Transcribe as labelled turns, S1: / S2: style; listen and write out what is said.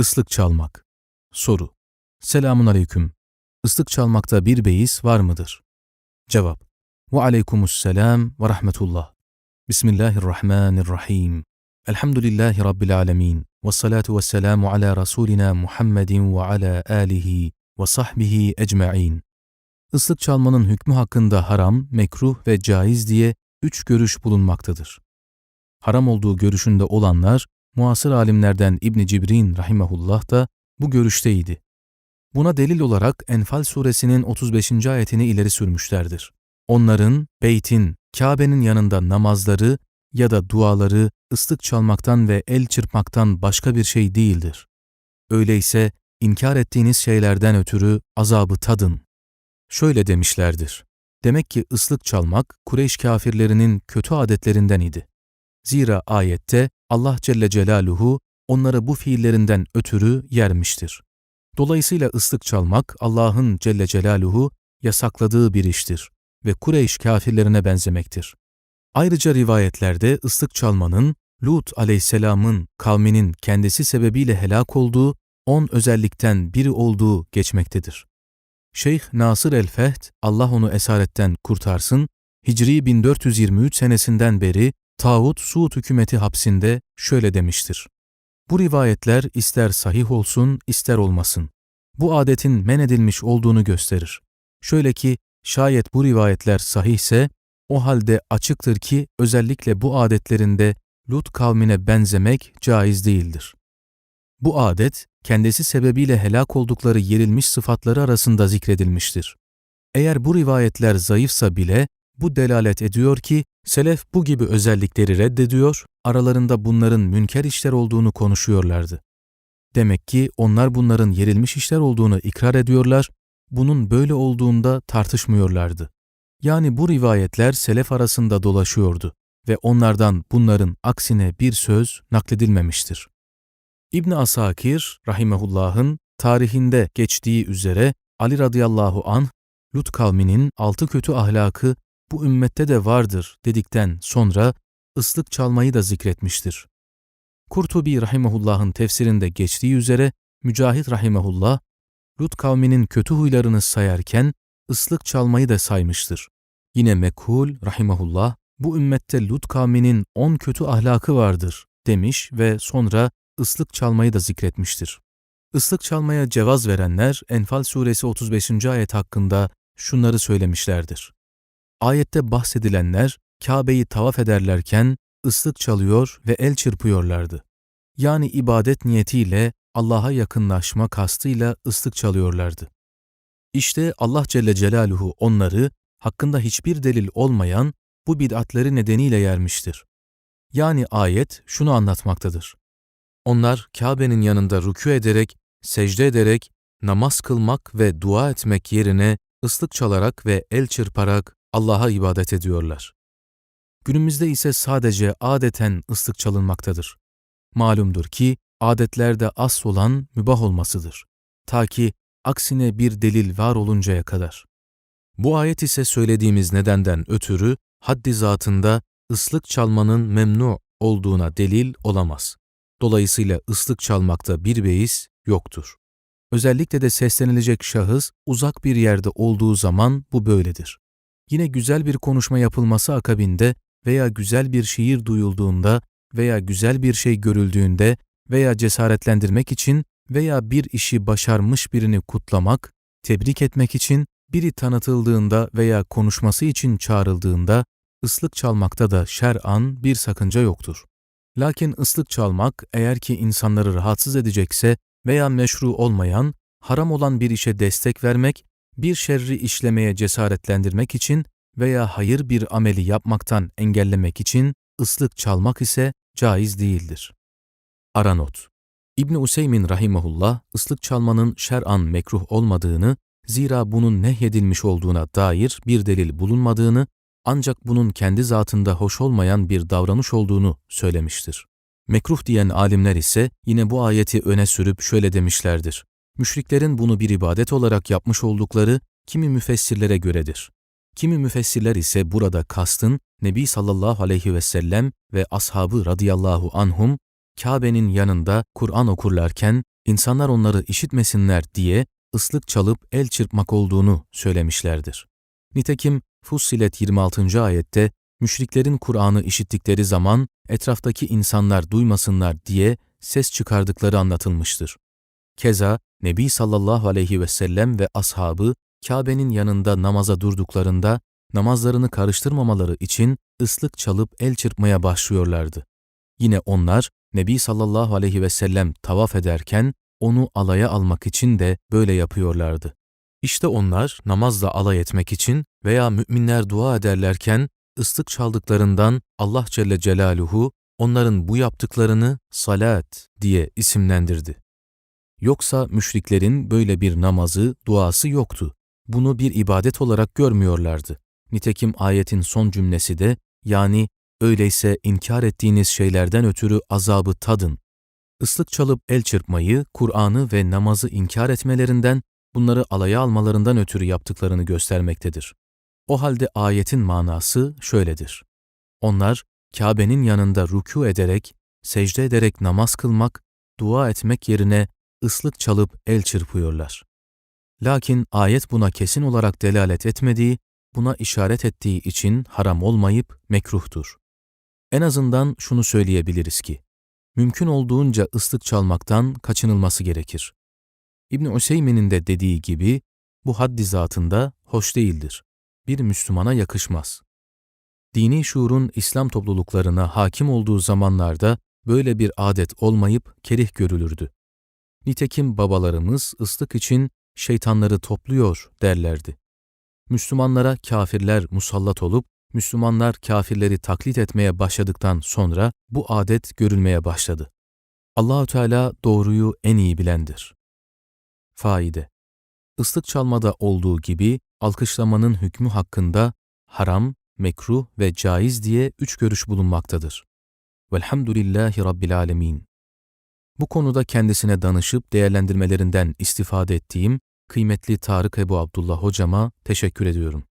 S1: Islık çalmak. Soru. Selamun aleyküm. Islık çalmakta bir beis var mıdır? Cevap. Ve aleykümüsselam ve rahmetullah. Bismillahirrahmanirrahim. Elhamdülillahi Rabbil alemin. Ve salatu ve selamu ala Resulina Muhammedin ve ala alihi ve sahbihi ecma'in. Islık çalmanın hükmü hakkında haram, mekruh ve caiz diye üç görüş bulunmaktadır. Haram olduğu görüşünde olanlar, muasır alimlerden İbn Cibrin rahimahullah da bu görüşteydi. Buna delil olarak Enfal suresinin 35. ayetini ileri sürmüşlerdir. Onların, beytin, Kabe'nin yanında namazları ya da duaları ıslık çalmaktan ve el çırpmaktan başka bir şey değildir. Öyleyse inkar ettiğiniz şeylerden ötürü azabı tadın. Şöyle demişlerdir. Demek ki ıslık çalmak Kureyş kafirlerinin kötü adetlerinden idi. Zira ayette Allah Celle Celaluhu onları bu fiillerinden ötürü yermiştir. Dolayısıyla ıslık çalmak Allah'ın Celle Celaluhu yasakladığı bir iştir ve Kureyş kafirlerine benzemektir. Ayrıca rivayetlerde ıslık çalmanın Lut aleyhisselamın kavminin kendisi sebebiyle helak olduğu on özellikten biri olduğu geçmektedir. Şeyh Nasır el-Fehd, Allah onu esaretten kurtarsın, Hicri 1423 senesinden beri Tağut Suud hükümeti hapsinde şöyle demiştir. Bu rivayetler ister sahih olsun ister olmasın. Bu adetin men edilmiş olduğunu gösterir. Şöyle ki şayet bu rivayetler sahihse o halde açıktır ki özellikle bu adetlerinde Lut kavmine benzemek caiz değildir. Bu adet kendisi sebebiyle helak oldukları yerilmiş sıfatları arasında zikredilmiştir. Eğer bu rivayetler zayıfsa bile bu delalet ediyor ki selef bu gibi özellikleri reddediyor, aralarında bunların münker işler olduğunu konuşuyorlardı. Demek ki onlar bunların yerilmiş işler olduğunu ikrar ediyorlar, bunun böyle olduğunda tartışmıyorlardı. Yani bu rivayetler selef arasında dolaşıyordu ve onlardan bunların aksine bir söz nakledilmemiştir. İbn Asakir rahimehullah'ın tarihinde geçtiği üzere Ali radıyallahu anh Lut kavminin altı kötü ahlakı bu ümmette de vardır dedikten sonra ıslık çalmayı da zikretmiştir. Kurtubi rahimehullah'ın tefsirinde geçtiği üzere Mücahit rahimehullah Lut kavminin kötü huylarını sayarken ıslık çalmayı da saymıştır. Yine Mekhul rahimehullah bu ümmette Lut kavminin on kötü ahlakı vardır demiş ve sonra ıslık çalmayı da zikretmiştir. Islık çalmaya cevaz verenler Enfal suresi 35. ayet hakkında şunları söylemişlerdir. Ayette bahsedilenler Kabe'yi tavaf ederlerken ıslık çalıyor ve el çırpıyorlardı. Yani ibadet niyetiyle Allah'a yakınlaşma kastıyla ıslık çalıyorlardı. İşte Allah Celle Celaluhu onları hakkında hiçbir delil olmayan bu bid'atleri nedeniyle yermiştir. Yani ayet şunu anlatmaktadır. Onlar Kabe'nin yanında rükû ederek, secde ederek, namaz kılmak ve dua etmek yerine ıslık çalarak ve el çırparak Allah'a ibadet ediyorlar. Günümüzde ise sadece adeten ıslık çalınmaktadır. Malumdur ki adetlerde asıl olan mübah olmasıdır. Ta ki aksine bir delil var oluncaya kadar. Bu ayet ise söylediğimiz nedenden ötürü haddi zatında ıslık çalmanın memnu olduğuna delil olamaz. Dolayısıyla ıslık çalmakta bir beis yoktur. Özellikle de seslenilecek şahıs uzak bir yerde olduğu zaman bu böyledir. Yine güzel bir konuşma yapılması akabinde veya güzel bir şiir duyulduğunda veya güzel bir şey görüldüğünde veya cesaretlendirmek için veya bir işi başarmış birini kutlamak, tebrik etmek için biri tanıtıldığında veya konuşması için çağrıldığında ıslık çalmakta da şer'an bir sakınca yoktur. Lakin ıslık çalmak eğer ki insanları rahatsız edecekse veya meşru olmayan, haram olan bir işe destek vermek, bir şerri işlemeye cesaretlendirmek için veya hayır bir ameli yapmaktan engellemek için ıslık çalmak ise caiz değildir. Aranot İbni Useymin rahimahullah ıslık çalmanın şer'an mekruh olmadığını, zira bunun nehyedilmiş olduğuna dair bir delil bulunmadığını ancak bunun kendi zatında hoş olmayan bir davranış olduğunu söylemiştir. Mekruh diyen alimler ise yine bu ayeti öne sürüp şöyle demişlerdir. Müşriklerin bunu bir ibadet olarak yapmış oldukları kimi müfessirlere göredir. Kimi müfessirler ise burada kastın Nebi sallallahu aleyhi ve sellem ve ashabı radıyallahu anhum Kabe'nin yanında Kur'an okurlarken insanlar onları işitmesinler diye ıslık çalıp el çırpmak olduğunu söylemişlerdir. Nitekim Fussilet 26. ayette müşriklerin Kur'an'ı işittikleri zaman etraftaki insanlar duymasınlar diye ses çıkardıkları anlatılmıştır. Keza Nebi sallallahu aleyhi ve sellem ve ashabı Kabe'nin yanında namaza durduklarında namazlarını karıştırmamaları için ıslık çalıp el çırpmaya başlıyorlardı. Yine onlar Nebi sallallahu aleyhi ve sellem tavaf ederken onu alaya almak için de böyle yapıyorlardı. İşte onlar namazla alay etmek için veya müminler dua ederlerken ıslık çaldıklarından Allah Celle Celaluhu onların bu yaptıklarını salat diye isimlendirdi. Yoksa müşriklerin böyle bir namazı, duası yoktu. Bunu bir ibadet olarak görmüyorlardı. Nitekim ayetin son cümlesi de yani öyleyse inkar ettiğiniz şeylerden ötürü azabı tadın. Islık çalıp el çırpmayı, Kur'an'ı ve namazı inkar etmelerinden, bunları alaya almalarından ötürü yaptıklarını göstermektedir. O halde ayetin manası şöyledir. Onlar, Kabe'nin yanında rükû ederek, secde ederek namaz kılmak, dua etmek yerine ıslık çalıp el çırpıyorlar. Lakin ayet buna kesin olarak delalet etmediği, buna işaret ettiği için haram olmayıp mekruhtur. En azından şunu söyleyebiliriz ki, mümkün olduğunca ıslık çalmaktan kaçınılması gerekir. İbn Üseymin'in de dediği gibi, bu haddi zatında hoş değildir. Bir Müslümana yakışmaz. Dini şuurun İslam topluluklarına hakim olduğu zamanlarda böyle bir adet olmayıp kerih görülürdü. Nitekim babalarımız ıslık için şeytanları topluyor derlerdi. Müslümanlara kafirler musallat olup Müslümanlar kafirleri taklit etmeye başladıktan sonra bu adet görülmeye başladı. Allahü Teala doğruyu en iyi bilendir. Faide Islık çalmada olduğu gibi alkışlamanın hükmü hakkında haram, mekruh ve caiz diye üç görüş bulunmaktadır. Velhamdülillahi Rabbil Alemin. Bu konuda kendisine danışıp değerlendirmelerinden istifade ettiğim kıymetli Tarık Ebu Abdullah hocama teşekkür ediyorum.